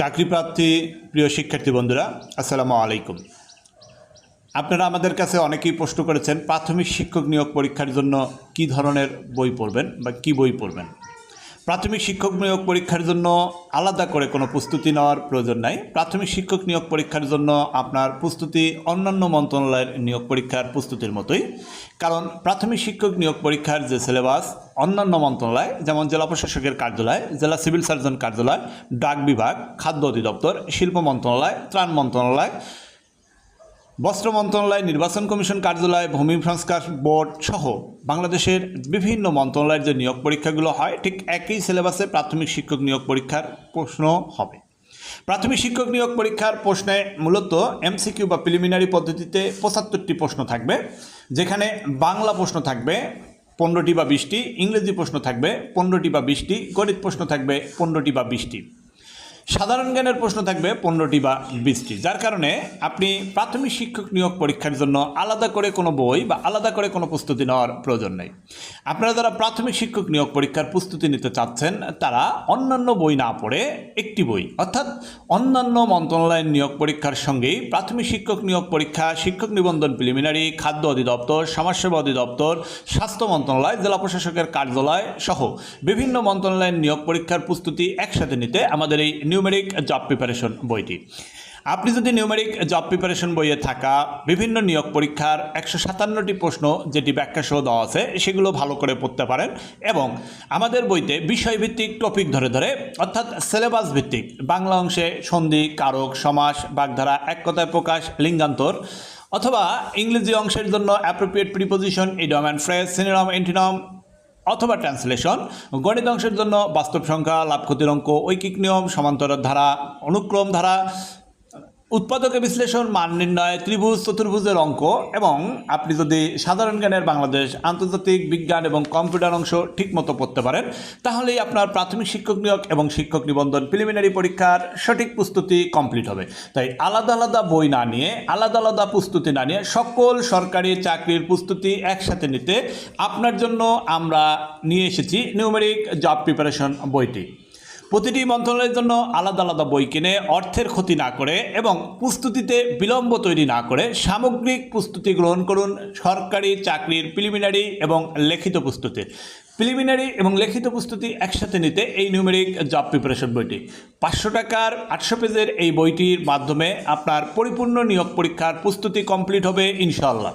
চাকরিপ্রার্থী প্রিয় শিক্ষার্থী বন্ধুরা, আসসালামু আলাইকুম। আপনারা আমাদের কাছে অনেকেই প্রশ্ন করেছেন, প্রাথমিক শিক্ষক নিয়োগ পরীক্ষার জন্য কি ধরনের বই পড়বেন বা কি বই পড়বেন? প্রাথমিক শিক্ষক নিয়োগ পরীক্ষার জন্য আলাদা করে কোনো প্রস্তুতি নেওয়ার প্রয়োজন নাই। প্রাথমিক শিক্ষক নিয়োগ পরীক্ষার জন্য আপনার প্রস্তুতি অন্যান্য মন্ত্রণালয়ের নিয়োগ পরীক্ষার প্রস্তুতির মতোই। কারণ প্রাথমিক শিক্ষক নিয়োগ পরীক্ষার যে সিলেবাস অন্যান্য মন্ত্রণালয়, যেমন জেলা প্রশাসকের কার্যালয়, জেলা সিভিল সার্জন কার্যালয়, ডাক বিভাগ, খাদ্য অধিদপ্তর, শিল্প মন্ত্রণালয়, ত্রাণ মন্ত্রণালয় বস্ত্র মন্ত্রণালয়, নির্বাচন কমিশন কার্যালয়, ভূমি সংস্কার বোর্ড সহ বাংলাদেশের বিভিন্ন মন্ত্রণালয়ের যে নিয়োগ পরীক্ষাগুলো হয়, ঠিক একই সিলেবাসে প্রাথমিক শিক্ষক নিয়োগ পরীক্ষার প্রশ্ন হবে। প্রাথমিক শিক্ষক নিয়োগ পরীক্ষার প্রশ্নে মূলত এমসিকিউ বা প্রিলিমিনারি পদ্ধতিতে পঁচাত্তরটি প্রশ্ন থাকবে, যেখানে বাংলা প্রশ্ন থাকবে পনেরোটি বা বিশটি, ইংরেজি প্রশ্ন থাকবে পনেরোটি বা বিশটি, গণিত প্রশ্ন থাকবে পনেরোটি বা বিশটি। সাধারণ জ্ঞানের প্রশ্ন থাকবে পনেরোটি বা বিশটি যার কারণে আপনি প্রাথমিক শিক্ষক নিয়োগ পরীক্ষার জন্য আলাদা করে কোনো বই বা আলাদা করে কোনো প্রস্তুতি নেওয়ার প্রয়োজন নেই। আপনারা যারা প্রাথমিক শিক্ষক নিয়োগ পরীক্ষার প্রস্তুতি নিতে চাচ্ছেন, তারা অন্যান্য বই না পড়ে একটি বই, অর্থাৎ অন্যান্য মন্ত্রণালয়ের নিয়োগ পরীক্ষার সঙ্গেই প্রাথমিক শিক্ষক নিয়োগ পরীক্ষা, শিক্ষক নিবন্ধন প্রিলিমিনারি, খাদ্য অধিদপ্তর, সমাজসেবা অধিদপ্তর, স্বাস্থ্য মন্ত্রণালয়, জেলা প্রশাসকের কার্যালয় সহ বিভিন্ন মন্ত্রণালয়ের নিয়োগ পরীক্ষার প্রস্তুতি একসাথে নিতে আমাদের এই নিউমেরিক জব প্রিপারেশন বইটি। আপনি যদি নিউমেরিক জব প্রিপারেশন বইয়ে থাকা বিভিন্ন নিয়োগ পরীক্ষার একশো সাতান্নটি প্রশ্ন যেটি ব্যাখ্যা সহ দেওয়া আছে, সেগুলো ভালো করে পড়তে পারেন এবং আমাদের বইতে বিষয়ভিত্তিক টপিক ধরে ধরে, অর্থাৎ সিলেবাস ভিত্তিক, বাংলা অংশে সন্ধি, কারক, সমাস, বাগধারা, এক কথায় প্রকাশ, লিঙ্গান্তর অথবা ইংরেজি অংশের জন্য appropriate preposition idiom and phrase synonym antonym অথবা ট্রান্সলেশন। গণিত অংশের জন্য বাস্তব সংখ্যা, লাভ ক্ষতির অঙ্ক, ঐকিক নিয়ম সমান্তর ধারা, অনুক্রম ধারা উৎপাদকে বিশ্লেষণ, মান নির্ণয়, ত্রিভুজ, চতুর্ভুজের অঙ্ক এবং আপনি যদি সাধারণ জ্ঞানের বাংলাদেশ, আন্তর্জাতিক বিজ্ঞান এবং কম্পিউটার অংশ ঠিকমতো পড়তে পারেন, তাহলেই আপনার প্রাথমিক শিক্ষক নিয়োগ এবং শিক্ষক নিবন্ধন প্রিলিমিনারি পরীক্ষার সঠিক প্রস্তুতি কমপ্লিট হবে। তাই আলাদা আলাদা বই না নিয়ে, আলাদা আলাদা প্রস্তুতি না নিয়ে সকল সরকারি চাকরির প্রস্তুতি একসাথে নিতে আপনার জন্য আমরা নিয়ে এসেছি নিউমেরিক জব প্রিপারেশন বইটি। প্রতিটি মন্ত্রণালয়ের জন্য আলাদা আলাদা বই কিনে অর্থের ক্ষতি না করে এবং প্রস্তুতিতে বিলম্ব তৈরি না করে সামগ্রিক প্রস্তুতি গ্রহণ করুন সরকারি চাকরির প্রিলিমিনারি এবং লিখিত প্রস্তুতি। প্রিলিমিনারি এবং লিখিত প্রস্তুতি একসাথে নিতে এই নিউমেরিক জব প্রিপারেশন বইটি। পাঁচশো টাকার আটশো পেজের এই বইটির মাধ্যমে আপনার পরিপূর্ণ নিয়োগ পরীক্ষার প্রস্তুতি কমপ্লিট হবে ইনশাআল্লাহ।